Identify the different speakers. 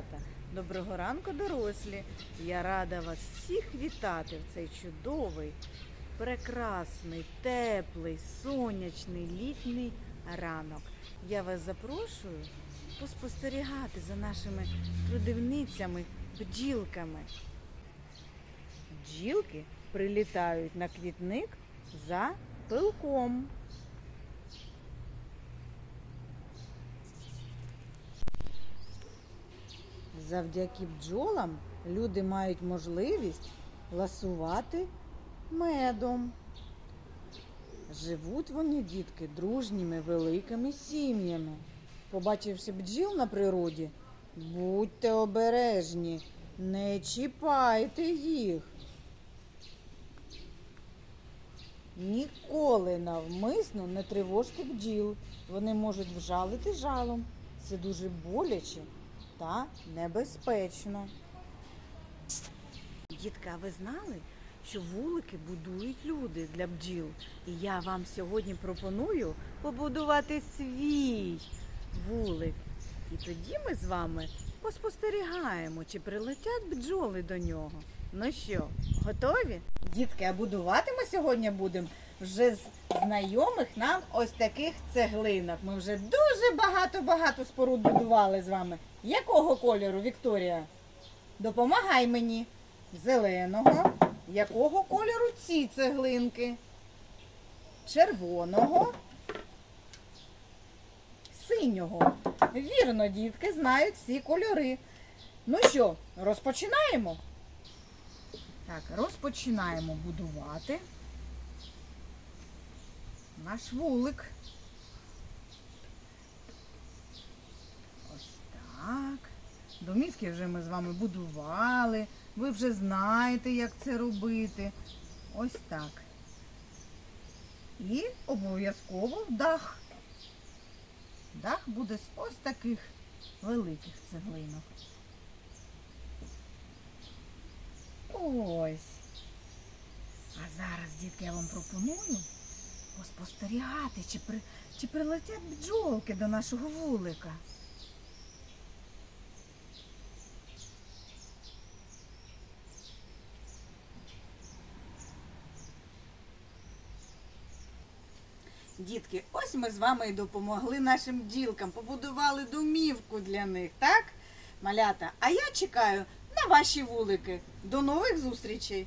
Speaker 1: малята. Доброго ранку, дорослі. Я рада вас всіх вітати в цей чудовий, прекрасний, теплий, сонячний літній ранок. Я вас запрошую поспостерігати за нашими трудівницями, бджілками. Бджілки прилітають на квітник за пилком. Завдяки бджолам люди мають можливість ласувати медом. Живуть вони, дітки, дружніми великими сім'ями. Побачивши бджіл на природі, будьте обережні, не чіпайте їх. Ніколи навмисно не тривожте бджіл. Вони можуть вжалити жалом. Це дуже боляче та небезпечно. Дітка, а ви знали, що вулики будують люди для бджіл? І я вам сьогодні пропоную побудувати свій вулик. І тоді ми з вами поспостерігаємо, чи прилетять бджоли до нього. Ну що, готові? Дітки, а будувати ми сьогодні будемо вже з знайомих нам ось таких цеглинок. Ми вже дуже багато-багато споруд будували з вами. Якого кольору, Вікторія? Допомагай мені. Зеленого. Якого кольору ці цеглинки? Червоного. Синього. Вірно, дітки знають всі кольори. Ну що, розпочинаємо? Так, розпочинаємо будувати наш вулик. Ось так. Домівки вже ми з вами будували. Ви вже знаєте, як це робити. Ось так. І обов'язково дах. Дах буде з ось таких великих цеглинок. Ось. А зараз, дітки, я вам пропоную поспостерігати, чи, при, чи прилетять бджолки до нашого вулика. Дітки, ось ми з вами і допомогли нашим бджілкам, побудували домівку для них, так? Малята, а я чекаю на ваші вулики. До нових зустрічей!